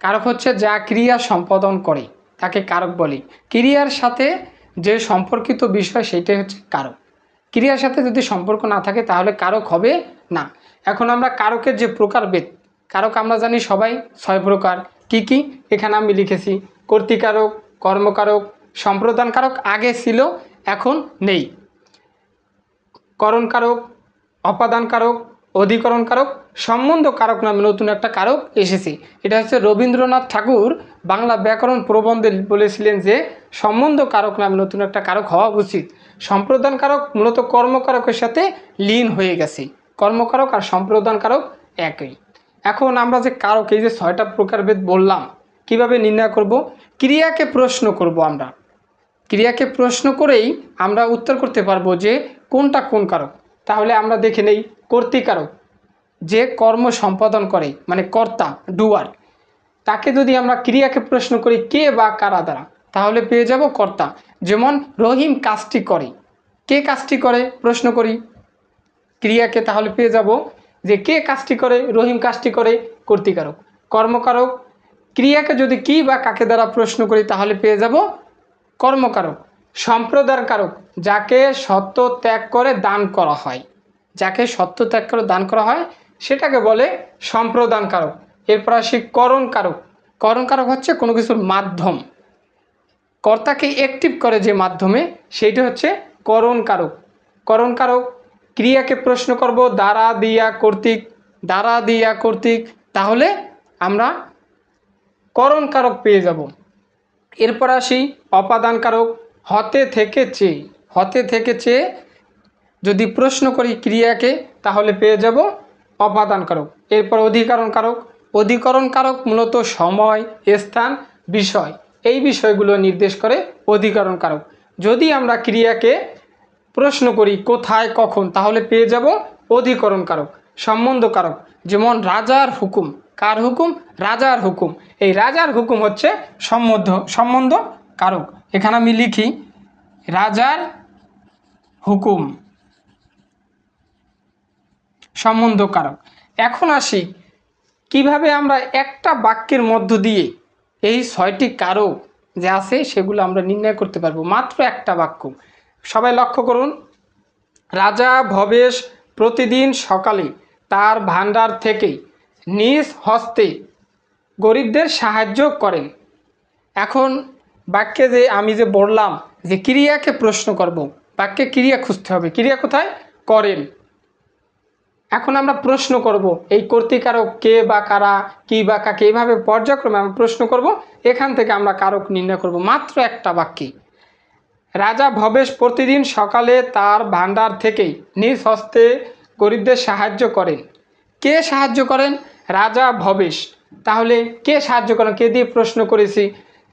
কারক হচ্ছে যা ক্রিয়া সম্পাদন করে, তাকে কারক বলে। ক্রিয়ার সাথে যে সম্পর্কিত বিষয় সেটাই হচ্ছে কারক। ক্রিয়ার সাথে যদি সম্পর্ক না থাকে তাহলে কারক হবে না। এখন আমরা কারকের যে প্রকারভেদ কারক আমরা জানি সবাই ছয় প্রকার। কি কি? এখানে আমি লিখেছি, কর্তিকারক, কর্মকারক, সম্প্রদানকারক আগে ছিল, এখন নেই। করণকারক, অপাদানকারক অধিকরণকারক সম্বন্ধ কারক নামে নতুন একটা কারক এসেছে। এটা হচ্ছে রবীন্দ্রনাথ ঠাকুর বাংলা ব্যাকরণ প্রবন্ধে বলেছিলেন যে সম্বন্ধ কারক নামে নতুন একটা কারক হওয়া উচিত। সম্প্রদান কারক মূলত কর্মকারকের সাথে লীন হয়ে গেছে। কর্মকারক আর সম্প্রদান কারক একই। এখন আমরা যে কারক, এই যে ছয়টা প্রকারভেদ বললাম, কীভাবে নির্ণয় করব? ক্রিয়াকে প্রশ্ন করব আমরা। ক্রিয়াকে প্রশ্ন করেই আমরা উত্তর করতে পারব যে, কোনটা কোন কারক? তাহলে আমরা দেখে নেই কর্তিকারক, যে কর্ম সম্পাদন করে মানে কর্তা, ডুয়ার, তাকে যদি আমরা ক্রিয়াকে প্রশ্ন করি, কে বা কারা দ্বারা, তাহলে পেয়ে যাব কর্তা। যেমন রহিম কাজটি করে, কে কাজটি করে, প্রশ্ন করি। ক্রিয়াকে তাহলে পেয়ে যাব যে কে কাজটি করে, রহিম কাজটি করে, কর্তিকারক, কর্মকারক। ক্রিয়াকে যদি কি বা কাকে দ্বারা প্রশ্ন করি, তাহলে পেয়ে যাব কর্মকারক সম্প্রদান কারক যাকে সত্য ত্যাগ করে দান করা হয়। যাকে সত্য ত্যাগ করে দান করা হয়, সেটাকে বলে সম্প্রদান কারক এরপর আসি করণ কারক করণ কারক হচ্ছে কোনো কিছুর মাধ্যম। কর্তাকে অ্যাক্টিভ করে যে মাধ্যমে, সেইটা হচ্ছে করণ কারক করণ কারক ক্রিয়াকে প্রশ্ন করব, দ্বারা, দিয়া, কর্তৃক, দ্বারা, দিয়া, কর্তৃক, তাহলে আমরা করণ কারক পেয়ে যাব। এরপর আসি অপাদান কারক হতে থেকে চেয়ে। হতে থেকে চেয়ে যদি প্রশ্ন করি ক্রিয়াকে, তাহলে পেয়ে যাব অপাদান কারক এরপর অধিকরণ কারক অধিকরণ কারক মূলত সময়, স্থান, বিষয়। এই বিষয়গুলো নির্দেশ করে অধিকরণ কারক যদি আমরা ক্রিয়াকে প্রশ্ন করি কোথায়, কখন, তাহলে পেয়ে যাব অধিকরণ কারক সম্বন্ধ কারক যেমন রাজার হুকুম। কার হুকুম? রাজার হুকুম। এই রাজার হুকুম হচ্ছে সম্বন্ধ সম্বন্ধ কারক এখানে আমি লিখি, রাজার হুকুম। সম্বন্ধ কারক এখন আসি, কীভাবে আমরা একটা বাক্যের মধ্য দিয়ে এই ছয়টি কারক যে আছে সেগুলো আমরা নির্ণয় করতে পারব। মাত্র একটা বাক্য। সবাই লক্ষ্য করুন, রাজা ভবেশ প্রতিদিন সকালে তার ভাণ্ডার থেকে নিজ হস্তে গরিবদের সাহায্য করেন। এখন বাক্যে যে আমি যে বললাম যে ক্রিয়াকে প্রশ্ন করব, বাক্যে ক্রিয়া খুঁজতে হবে। ক্রিয়া কোথায়? করেন। এখন আমরা প্রশ্ন করব, এই কর্তৃকারক কে বা কারা, কি বা কাকে এইভাবে পর্যায়ক্রমে আমরা প্রশ্ন করব, এখান থেকে আমরা কারক নির্ণয় করব। মাত্র একটা বাক্যে। রাজা ভবেশ প্রতিদিন সকালে তার ভাণ্ডার থেকেই নিজ হস্তে গরিবদের সাহায্য করেন। কে সাহায্য করেন? রাজা ভবেশ। তাহলে কে সাহায্য করেন? কে দিয়ে প্রশ্ন করেছি?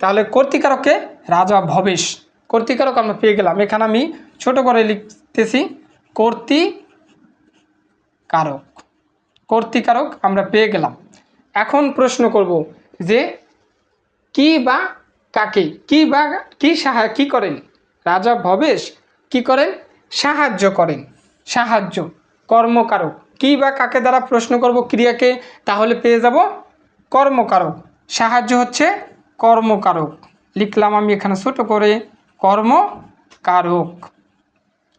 তাহলে কর্তিকারককে রাজা ভবেশ। কর্তিকারক আমরা পেয়ে গেলাম। এখানে আমি ছোট করে লিখতেছি, কর্তৃ কারক, কর্তিকারক আমরা পেয়ে গেলাম। এখন প্রশ্ন করব যে কি বা কাকে, কি বা কি সাহা, কি করেন? রাজা ভবেশ কি করেন? সাহায্য করেন। সাহায্য, কর্মকারক। কি বা কাকে দ্বারা প্রশ্ন করব ক্রিয়াকে? তাহলে পেয়ে যাব কর্মকারক। সাহায্য হচ্ছে কর্মকারক। লিখলাম আমি এখানে ছোট করে, কর্মকারক।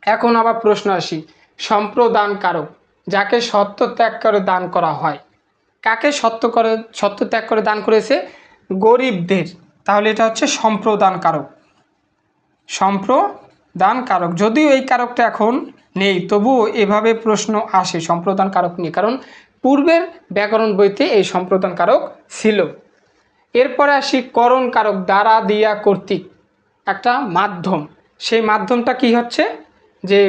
এখন আবার প্রশ্ন আসি সম্প্রদান কারক যাকে সত্য ত্যাগ করে দান করা হয়। কাকে সত্য করে, সত্য ত্যাগ করে দান করেছে? গরিবদের। তাহলে এটা হচ্ছে সম্প্রদান কারক সম্প্রদান কারক যদিও এই কারকটা এখন নেই, তবুও এভাবে প্রশ্ন আসে সম্প্রদান কারক নিয়ে। কারণ পূর্বের ব্যাকরণ বইতে এই সম্প্রদান কারক ছিল। এরপরে আসি করণ কারক দ্বারা দিয়া কর্তৃক। একটা মাধ্যম। সেই মাধ্যমটা কি হচ্ছে? যে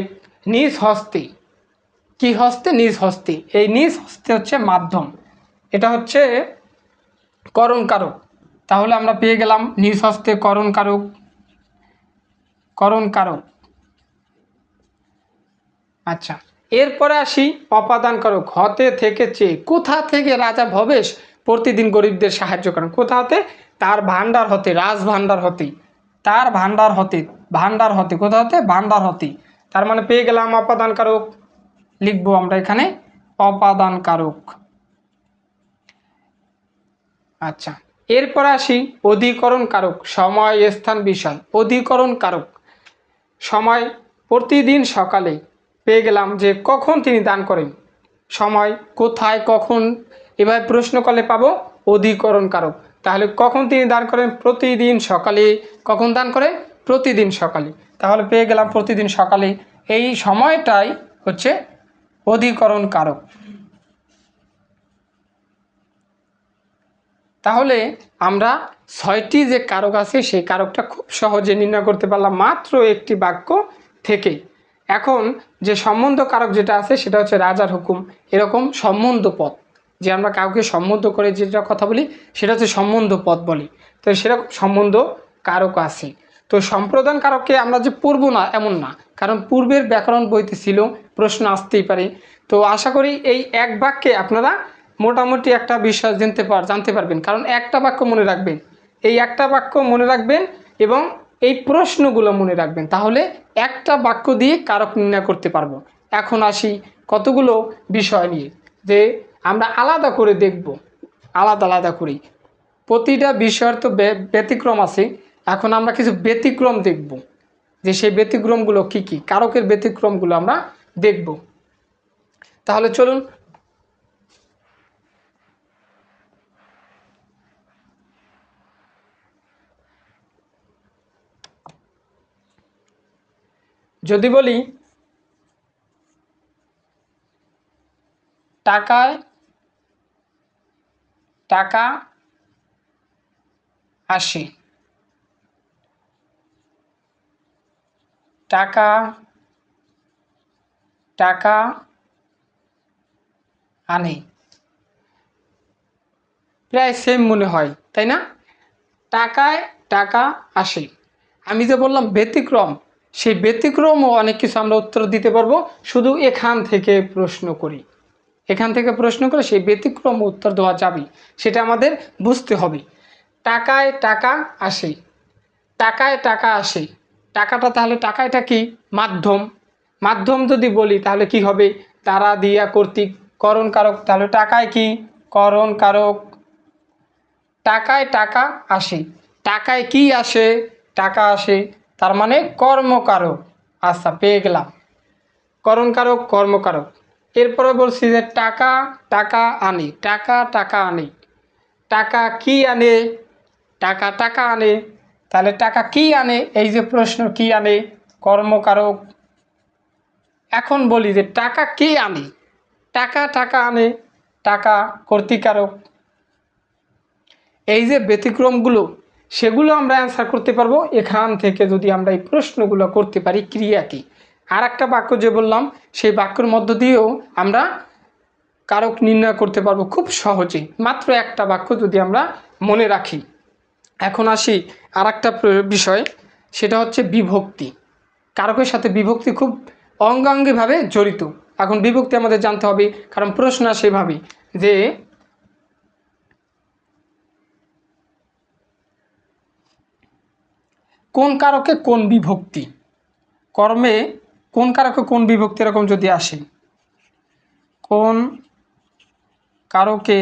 নিজ হস্তে কি হস্তে? নিজ হস্তে। এই নিজ হস্তে হচ্ছে মাধ্যম। এটা হচ্ছে করণ কারক তাহলে আমরা পেয়ে গেলাম নিজ হস্তে করণ কারক করণ কারক আচ্ছা এরপরে আসি অপাদান কারক হতে থেকে চেয়ে কোথা থেকে রাজা ভবেশ প্রতিদিন গরিবদের সাহায্য করেন? কোথা হতে? তার ভাণ্ডার হতে রাজ ভাণ্ডার হতে। তার ভাণ্ডার হতে ভাণ্ডার হতে। কোথা হতে? ভাণ্ডার হতে। তার মানে পেয়ে গেলাম অপাদান কারক লিখব আমরা এখানে অপাদান কারক আচ্ছা এরপর আসি অধিকরণ কারক সময়, স্থান, বিষয়। অধিকরণ কারক সময় প্রতিদিন সকালে পেয়ে গেলাম যে কখন তিনি দান করেন। সময় কোথায়, কখন, এভাবে প্রশ্ন করলে পাবো অধিকরণ কারক তাহলে কখন তিনি দান করেন? প্রতিদিন সকালে। কখন দান করেন প্রতিদিন সকালে। তাহলে পেয়ে গেলাম প্রতিদিন সকালে। এই সময়টাই হচ্ছে অধিকরণ কারক তাহলে আমরা ছয়টি যে কারক আছে, সেই কারকটা খুব সহজে নির্ণয় করতে পারলাম মাত্র একটি বাক্য থেকে। এখন যে সম্বন্ধ কারক যেটা আছে, সেটা হচ্ছে রাজার হুকুম। এরকম সম্বন্ধ পদ। যে আমরা কাউকে সম্বন্ধ করে যেটা কথা বলি, সেটা হচ্ছে সম্বন্ধ পদ বলি। তো সেরকম সম্বন্ধ কারক আছে। তো সম্প্রদান কারককে আমরা যে পূর্ব না, এমন না। কারণ পূর্বের ব্যাকরণ বইতে ছিল প্রশ্ন আসতেই পারে। তো আশা করি এই এক বাক্যে আপনারা মোটামুটি একটা বিষয় জানতে পার জানতে পারবেন। কারণ একটা বাক্য মনে রাখবেন। এই একটা বাক্য মনে রাখবেন এবং এই প্রশ্নগুলো মনে রাখবেন। তাহলে একটা বাক্য দিয়ে কারক নির্ণয় করতে পারব। এখন আসি কতগুলো বিষয় নিয়ে। যে আমরা আলাদা করে দেখব। আলাদা আলাদা করি। প্রতিটা বিষয়ের তো ব্যতিক্রম আছে। এখন আমরা কিছু ব্যতিক্রম দেখব। যে সেই ব্যতিক্রমগুলো কি কি? কারকের ব্যতিক্রমগুলো আমরা দেখব। তাহলে চলুন। যদি বলি টাকায় টাকা আসে। টাকা টাকা আনে। প্রায় সেম মনে হয়, তাই না? টাকায় টাকা আসে। আমি যে বললাম ব্যতিক্রম, সেই ব্যতিক্রমও অনেক কিছু আমরা উত্তর দিতে পারব। শুধু এখান থেকে প্রশ্ন করি। এখান থেকে প্রশ্ন করে সেই ব্যতিক্রম উত্তর দেওয়া যাবে, সেটা আমাদের বুঝতে হবে। টাকায় টাকা আসে। টাকায় টাকা আসে। টাকাটা তাহলে টাকাটা কি? মাধ্যম। মাধ্যম যদি বলি, তাহলে কি হবে? তারা দিয়া কর্তৃক করণ কারক তাহলে টাকায় কি? করণ কারক টাকায় টাকা আসে। টাকায় কি আসে? টাকা আসে, তার মানে কর্মকারক। আচ্ছা পেয়ে গেলাম। করণকারক, কর্মকারক। এরপরে বলছি যে টাকা টাকা আনে। টাকা টাকা আনে। টাকা কি আনে? টাকা টাকা আনে। তাহলে টাকা কি আনে? এই যে প্রশ্ন, কি আনে? কর্মকারক। এখন বলি যে টাকা কে আনে? টাকা টাকা আনে, টাকা কর্তৃকারক। এই যে ব্যতিক্রমগুলো, সেগুলো আমরা অ্যান্সার করতে পারব। এখান থেকে যদি আমরা এই প্রশ্নগুলো করতে পারি, ক্রিয়া কি? আর একটা বাক্য যে বললাম, সেই বাক্যের মধ্য দিয়েও আমরা কারক নির্ণয় করতে পারব খুব সহজে মাত্র একটা বাক্য যদি আমরা মনে রাখি। এখন আসি আর একটা বিষয়, সেটা হচ্ছে বিভক্তি। কারকের সাথে বিভক্তি খুব অঙ্গাঙ্গিভাবে জড়িত। এখন বিভক্তি আমাদের জানতে হবে, কারণ প্রশ্ন সেভাবে যে কোন কারকে কোন বিভক্তি? কর্মে কোন কারকে কোন বিভক্তি এরকম যদি আসে? কোন কারকে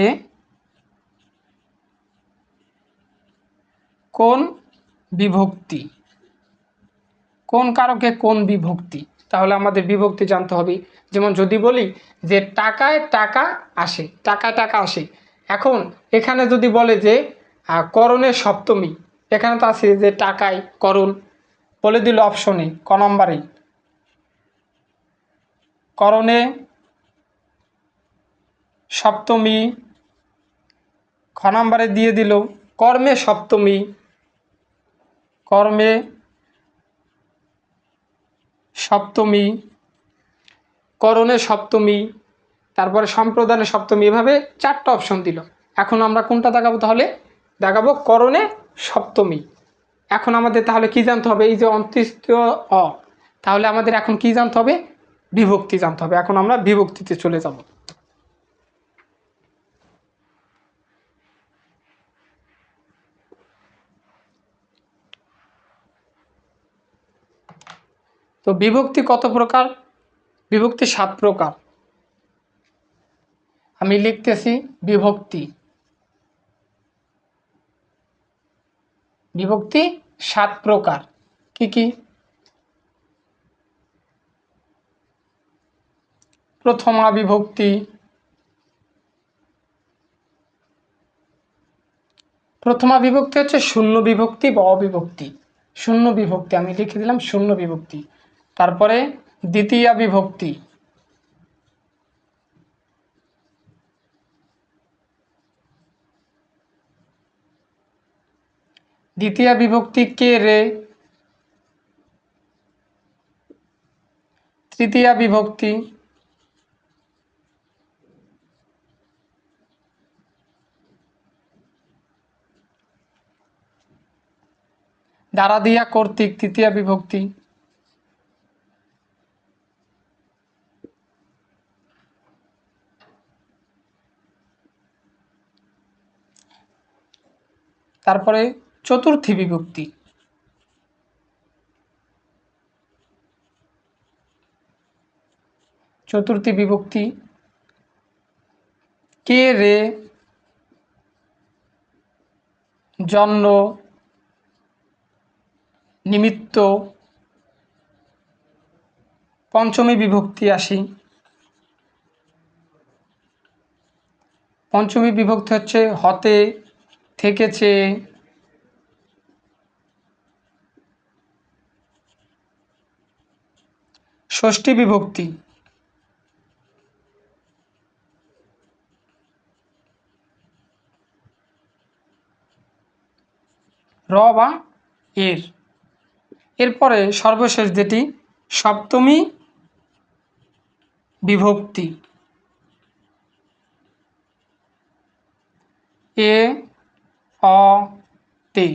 কোন বিভক্তি? কোন কারকে কোন বিভক্তি? তাহলে আমাদের বিভক্তি জানতে হবে। যেমন যদি বলি যে টাকায় টাকা আসে, টাকায় টাকা আসে। এখন এখানে যদি বলে যে করণের সপ্তমী, এখানে তো আছে যে টাকায় করণ বলে দিল অপশনে, ক নম্বরে। করণে সপ্তমী, খ নম্বরে দিয়ে দিল, কর্মে সপ্তমী। কর্মে সপ্তমী, করণে সপ্তমী, তারপরে সম্প্রদানে সপ্তমী, এভাবে চারটা অপশন দিল। এখন আমরা কোনটা দেখাবো তাহলে? দেখাবো করণে সপ্তমী। এখন আমাদের তাহলে কি জানতে হবে? এই যে অন্তৃতীয় অ, তাহলে আমাদের এখন কি জানতে হবে? বিভক্তি জানতে হবে। এখন আমরা বিভক্তিতে চলে যাব। তো বিভক্তি কত প্রকার? বিভক্তি সাত প্রকার। আমি লিখতেছি বিভক্তি। বিভক্তি সাত প্রকার। কি কি? প্রথমা বিভক্তি। প্রথমা বিভক্তি হচ্ছে শূন্য বিভক্তি বা অবিভক্তি। শূন্য বিভক্তি, আমি লিখে দিলাম শূন্য বিভক্তি। তারপরে দ্বিতীয়া বিভক্তি দ্বিতীয় বিভক্তি কে রে? তৃতীয়া বিভক্তি দ্বারা দিয়া কর্তৃক তৃতীয়া বিভক্তি তারপরে চতুর্থী বিভক্তি। চতুর্থী বিভক্তি, কে রে, জন্ম, নিমিত্ত, পঞ্চমী বিভক্তি আসি। পঞ্চমী বিভক্তি হচ্ছে হতে থেকেছে। ষষ্ঠী বিভক্তি। র বা এর। এরপরে সর্বশেষ যেটি সপ্তমী বিভক্তি। এ অ তে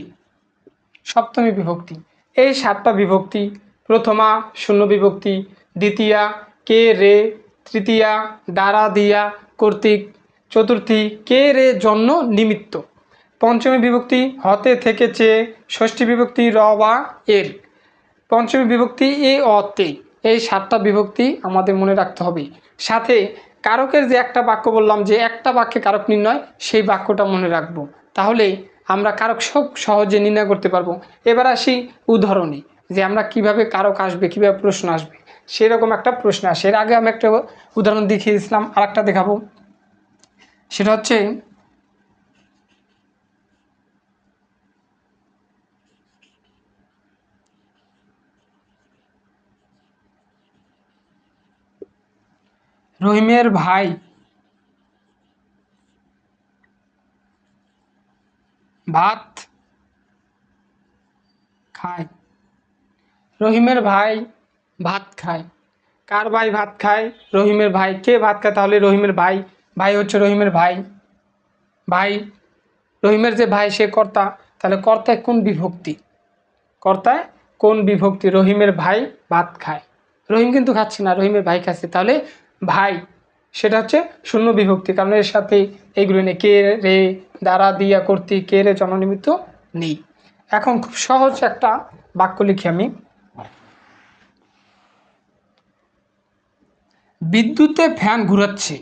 সপ্তমী বিভক্তি। এই সাতটা বিভক্তি, প্রথমা, শূন্য বিভক্তি, দ্বিতীয়া, কে, রে, তৃতীয়া, দ্বারা, দিয়া, কর্তৃক, চতুর্থী, কে, রে, জন্য নিমিত্ত। পঞ্চমী বিভক্তি, হতে থেকে চেয়ে ষষ্ঠী বিভক্তি, র, বা, এর। পঞ্চমী বিভক্তি, এ অতে এই সাতটা বিভক্তি আমাদের মনে রাখতে হবে। সাথে কারকের যে একটা বাক্য বললাম যে একটা বাক্যে কারক নির্ণয়, সেই বাক্যটা মনে রাখব। তাহলে আমরা কারক সব সহজে নির্ণয় করতে পারব। এবার আসি উদাহরণে, যে আমরা কীভাবে কারক আসবে, কীভাবে প্রশ্ন আসবে। সেরকম একটা প্রশ্ন আসে। এর আগে আমি একটা উদাহরণ দেখিয়ে দিয়েছিলাম আর একটা দেখাবো। সেটা হচ্ছে, রহিমের ভাই ভাত খায়। রহিমের ভাই ভাত খায়। কার ভাই ভাত খায়? রহিমের ভাই। কে ভাত খায় তাহলে রহিমের ভাই? ভাই হচ্ছে রহিমের ভাই। ভাই, রহিমের যে ভাই, সে কর্তা। তাহলে কর্তায় কোন বিভক্তি? কর্তায় কোন বিভক্তি? রহিমের ভাই ভাত খায়। রহিম কিন্তু খাচ্ছে না, রহিমের ভাই খাচ্ছে। তাহলে ভাই সেটা হচ্ছে শূন্য বিভক্তি। কারণ এর সাথে এইগুলো নেই। কে রে, দ্বারা, দিয়া কর্তৃক কে রে, জননিমিত্ত নেই। এখন খুব সহজ একটা বাক্য লিখি আমি। বিদ্যুতে ফ্যান ঘুরাচ্ছে।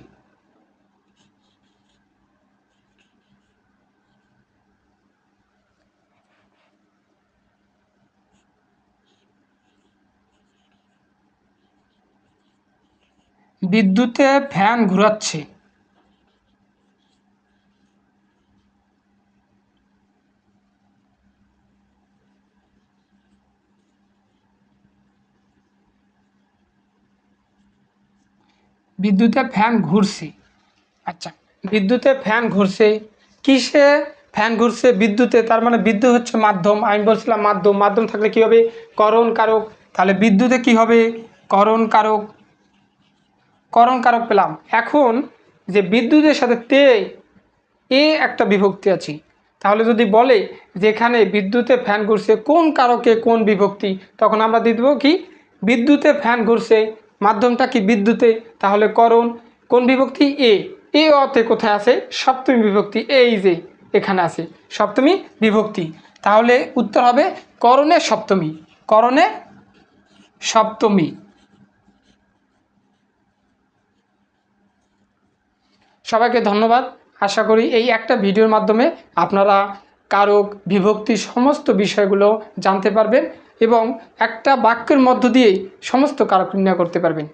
বিদ্যুতে ফ্যান ঘুরাচ্ছে। বিদ্যুতে ফ্যান ঘুরছে। আচ্ছা বিদ্যুতে ফ্যান ঘুরছে। কিসে ফ্যান ঘুরছে? বিদ্যুতে, তার মানে বিদ্যুৎ হচ্ছে মাধ্যম। আমি বলছিলাম মাধ্যম। মাধ্যম থাকলে কি হবে? করণ কারক। তাহলে বিদ্যুতে কি হবে? করণ কারক। করণ কারক পেলাম। এখন যে বিদ্যুতের সাথে তে এ একটা বিভক্তি আছে। তাহলে যদি বলে যেখানে বিদ্যুতে ফ্যান ঘুরছে কোন কারকে কোন বিভক্তি, তখন আমরা দিয়ে দেবো কি? বিদ্যুতে ফ্যান ঘুরছে, মাধ্যমটা কি বিদ্যুতে? তাহলে করণ কোন বিভক্তি? এ। এ অতে কোথায় আছে? সপ্তমী বিভক্তি, এই যে এখানে আছে, সপ্তমী বিভক্তি। তাহলে উত্তর হবে করণে সপ্তমী করণে সপ্তমী। সবাইকে ধন্যবাদ। আশা করি এই একটা ভিডিওর মাধ্যমে আপনারা কারক বিভক্তি সমস্ত বিষয়গুলো জানতে পারবেন এবং একটা বাক্যের মধ্য দিয়েই সমস্ত কারক নির্ণয় করতে পারবেন।